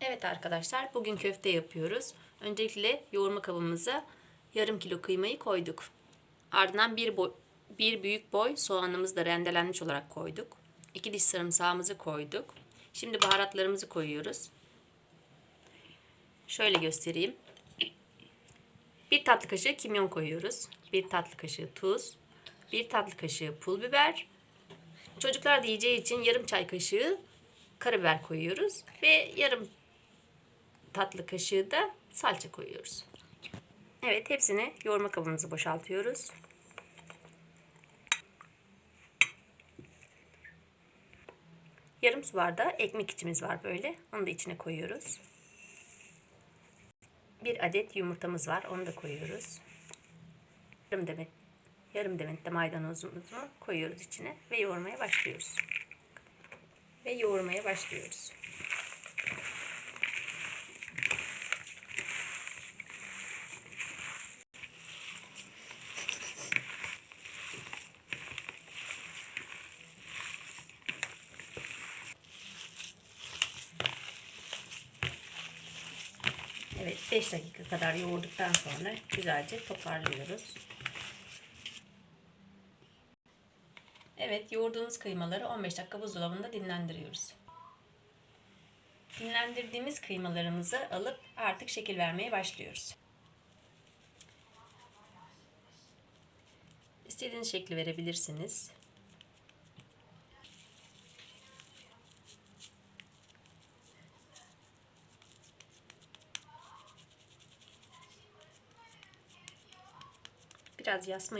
Evet arkadaşlar bugün köfte yapıyoruz. Öncelikle yoğurma kabımıza yarım kilo kıymayı koyduk. Ardından bir, boy, bir büyük boy soğanımızı da rendelenmiş olarak koyduk. İki diş sarımsağımızı koyduk. Şimdi baharatlarımızı koyuyoruz. Şöyle göstereyim. Bir tatlı kaşığı kimyon koyuyoruz. Bir tatlı kaşığı tuz. Bir tatlı kaşığı pul biber. Çocuklar da yiyeceği için yarım çay kaşığı karabiber koyuyoruz. Ve yarım tatlı kaşığı da salça koyuyoruz. Evet hepsini yoğurma kabımızı boşaltıyoruz. Yarım su bardağı ekmek içimiz var böyle. Onu da içine koyuyoruz. Bir adet yumurtamız var. Onu da koyuyoruz. Yarım demet, yarım demet de maydanozumuzu koyuyoruz içine ve yoğurmaya başlıyoruz. Ve yoğurmaya başlıyoruz. Evet 5 dakika kadar yoğurduktan sonra güzelce toparlıyoruz. Evet yoğurduğumuz kıymaları 15 dakika buzdolabında dinlendiriyoruz. Dinlendirdiğimiz kıymalarımızı alıp artık şekil vermeye başlıyoruz. İstediğiniz şekli verebilirsiniz. Biraz yasma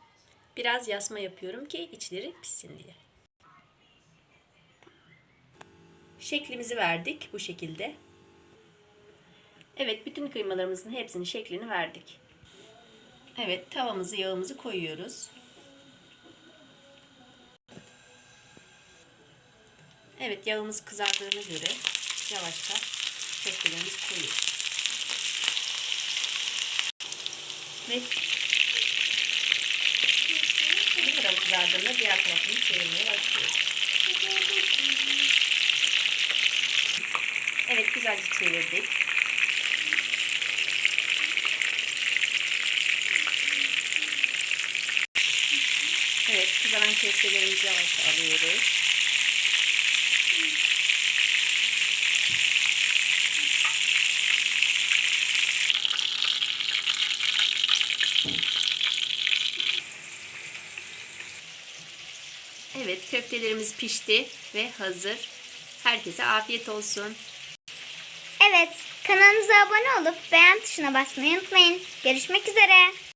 biraz yasma yapıyorum ki içleri pişsin diye. Şeklimizi verdik bu şekilde. Evet bütün kıymalarımızın hepsinin şeklini verdik. Evet tavamızı yağımızı koyuyoruz. Evet yağımız kızardığına göre yavaşça köftelerimizi koyuyoruz. Ve bir tarafı kızardığında diğer tarafını çevirmeye başlıyoruz. Evet güzelce çevirdik. Evet kızaran köftelerimizi yavaşça alıyoruz. Evet köftelerimiz pişti ve hazır. Herkese afiyet olsun. Evet, kanalımıza abone olup beğen tuşuna basmayı unutmayın. Görüşmek üzere.